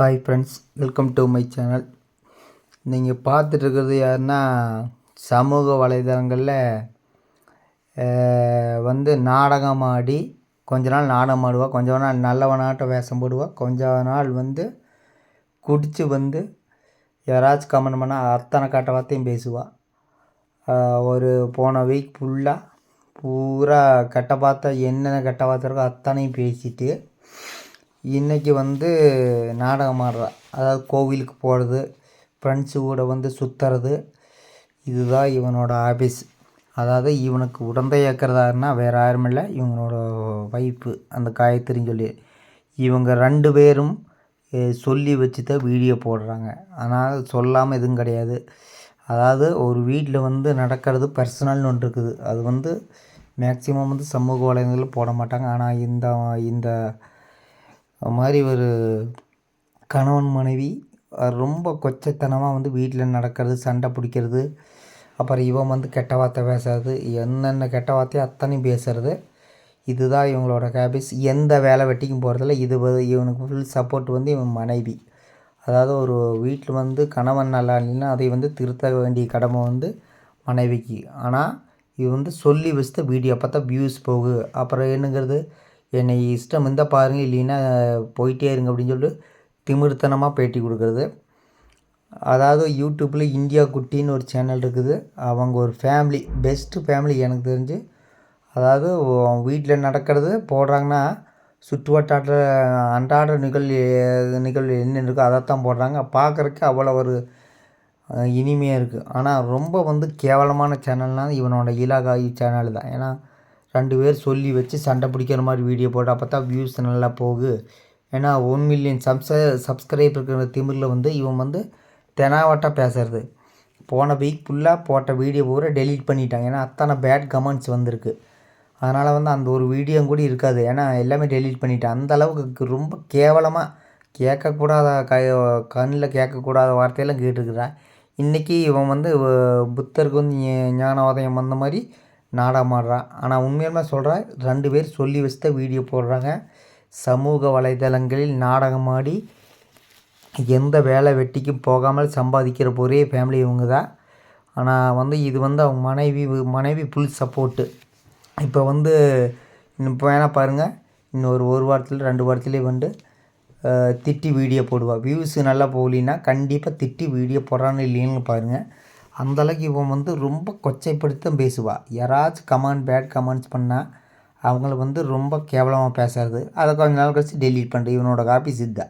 Hi friends welcome to my channel நீங்கள் பார்த்துட்ருக்கிறது யாருன்னா சமூக வலைதளங்களில் வந்து நாடகம் ஆடி கொஞ்ச நாள் நாடகம் ஆடுவா கொஞ்ச நாள் நல்லவனாட்ட வேஷம் போடுவா கொஞ்ச நாள் வந்து குடித்து வந்து யாராச்சும் கமெண்ட் பண்ணால் அத்தனை கட்ட வார்த்தையும் பேசுவாள் ஒரு போன வீக் ஃபுல்லாக பூரா கெட்ட பார்த்தா என்னென்ன கெட்ட வார்த்தை இருக்கோ அத்தனையும் பேசிட்டு இன்றைக்கி வந்து நாடகம் ஆடுறா. அதாவது கோவிலுக்கு போகிறது ஃப்ரெண்ட்ஸு கூட வந்து சுற்றுறது இதுதான் இவனோட ஆபீஸ் அதாவது இவனுக்கு உடந்தை ஏற்கிறதாருன்னா வேறு யாரும் இல்லை இவங்களோட ஒய்ஃபு அந்த காயத்ரின்னு சொல்லி. இவங்க ரெண்டு பேரும் சொல்லி வச்சு தான் வீடியோ போடுறாங்க. ஆனால் சொல்லாமல் எதுவும் கிடையாது. அதாவது ஒரு வீட்டில் வந்து நடக்கிறது பர்சனல்னு ஒன்று இருக்குது. அது வந்து மேக்சிமம் வந்து சமூக வலைதளங்களில் போட மாட்டாங்க. ஆனால் இந்த இந்த அது மாதிரி ஒரு கணவன் மனைவி ரொம்ப கொச்சைத்தனமாக வந்து வீட்டில் நடக்கிறது சண்டை பிடிக்கிறது அப்புறம் இவன் வந்து கெட்ட வார்த்தை பேசுறது என்னென்ன கெட்ட வார்த்தையோ அத்தனையும் பேசுறது. இதுதான் இவங்களோட ஹேபிட்ஸ் எந்த வேலை வெட்டிக்கும் போகிறதில்ல இது இவனுக்கு ஃபுல் சப்போர்ட் வந்து இவன் மனைவி. அதாவது ஒரு வீட்டில் வந்து கணவன் நல்லா இல்லைன்னா அதை வந்து திருத்த வேண்டிய கடமை வந்து மனைவிக்கு. ஆனால் இது வந்து சொல்லி வச்சுட்டு வீடியோ பார்த்தா வியூஸ் போகு அப்புறம் என்னங்கிறது? என்னை இஷ்டம் இருந்தால் பாருங்கள் இல்லைன்னா போயிட்டே இருங்க அப்படின்னு சொல்லிட்டு திமிர்த்தனமாக பேட்டி கொடுக்குறது. அதாவது யூடியூப்பில் இந்தியா குட்டின்னு ஒரு சேனல் இருக்குது. அவங்க ஒரு ஃபேமிலி பெஸ்ட்டு ஃபேமிலி எனக்கு தெரிஞ்சு. அதாவது வீட்டில் நடக்கிறது போடுறாங்கன்னா சுற்று வட்டார அன்றாட நிகழ்வு நிகழ்வு என்ன இருக்கோ அதைத்தான் போடுறாங்க. பார்க்குறக்கு அவ்வளோ ஒரு இனிமையாக இருக்குது ஆனால் ரொம்ப வந்து கேவலமான சேனல்னால் இவனோட இலாகாயு சேனல் தான். ஏன்னா ரெண்டு பேர் சொல்லி வச்சு சண்டை பிடிக்கிற மாதிரி வீடியோ போட்டு அப்போ தான் வியூஸ் நல்லா போகு. ஏன்னா ஒன் மில்லியன் சப்ஸ சப்ஸ்கிரைப் இருக்கிற திமிரில் வந்து இவன் வந்து தெனாவட்டாக பேசுறது. போன வீக் ஃபுல்லாக போட்ட வீடியோ பூரா டெலீட் பண்ணிட்டாங்க. ஏன்னா அத்தனை பேட் கமெண்ட்ஸ் வந்திருக்கு. அதனால் வந்து அந்த ஒரு வீடியோ கூட இருக்காது. ஏன்னா எல்லாமே டெலீட் பண்ணிட்டேன் அந்த அளவுக்கு ரொம்ப கேவலமாக கேட்கக்கூடாத க கண்ணில் கேட்கக்கூடாத வார்த்தையெல்லாம் கேட்டுருக்குறேன் இன்றைக்கி இவன் வந்து புத்தருக்கு வந்து ஞானோதயம் வந்த மாதிரி நாடகம் ஆடுறான் ஆனால் உண்மையுமே சொல்கிறேன் ரெண்டு பேர் சொல்லி வச்சு தான் வீடியோ போடுறாங்க. சமூக வலைதளங்களில் நாடகமாடி எந்த வேலை வெட்டிக்கும் போகாமல் சம்பாதிக்கிற ஒரே ஃபேமிலி இவங்க தான் ஆனால் வந்து இது வந்து அவங்க மனைவி மனைவி ஃபுல் சப்போர்ட்டு இப்போ வந்து இப்போ வேணால் பாருங்கள் இன்னொரு ஒரு வாரத்தில் ரெண்டு வாரத்துலேயே வந்து திட்டி வீடியோ போடுவாள் வியூஸ் நல்லா போகலின்னா கண்டிப்பாக திட்டி வீடியோ போடுறான்னு இல்லைன்னு பாருங்கள் அந்தளவுக்கு இவன் வந்து ரொம்ப கொச்சைப்படுத்த பேசுவாள் யாராச்சும் கமெண்ட் பேட் கமெண்ட்ஸ் பண்ணால் அவங்கள வந்து ரொம்ப கேவலமாக பேசுறது. அதை கொஞ்ச நாள் கழிச்சு டெலீட் பண்ணுறது இவனோட காப்பி சித்தா.